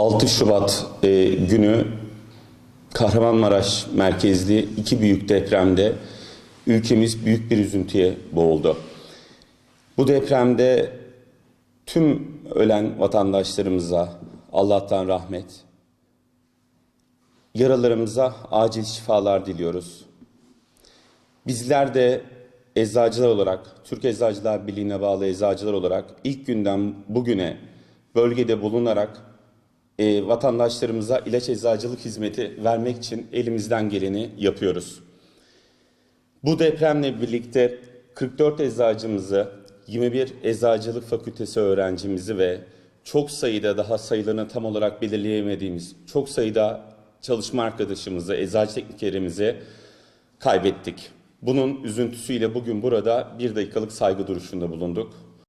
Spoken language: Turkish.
6 Şubat e, günü Kahramanmaraş merkezli iki büyük depremde ülkemiz büyük bir üzüntüye boğuldu. Bu depremde tüm ölen vatandaşlarımıza Allah'tan rahmet, yaralarımıza acil şifalar diliyoruz. Bizler de eczacılar olarak, Türk Eczacılar Birliği'ne bağlı eczacılar olarak ilk günden bugüne bölgede bulunarak e, vatandaşlarımıza ilaç eczacılık hizmeti vermek için elimizden geleni yapıyoruz. Bu depremle birlikte 44 eczacımızı, 21 eczacılık fakültesi öğrencimizi ve çok sayıda daha sayılarını tam olarak belirleyemediğimiz çok sayıda çalışma arkadaşımızı, eczacı teknikerimizi kaybettik. Bunun üzüntüsüyle bugün burada bir dakikalık saygı duruşunda bulunduk.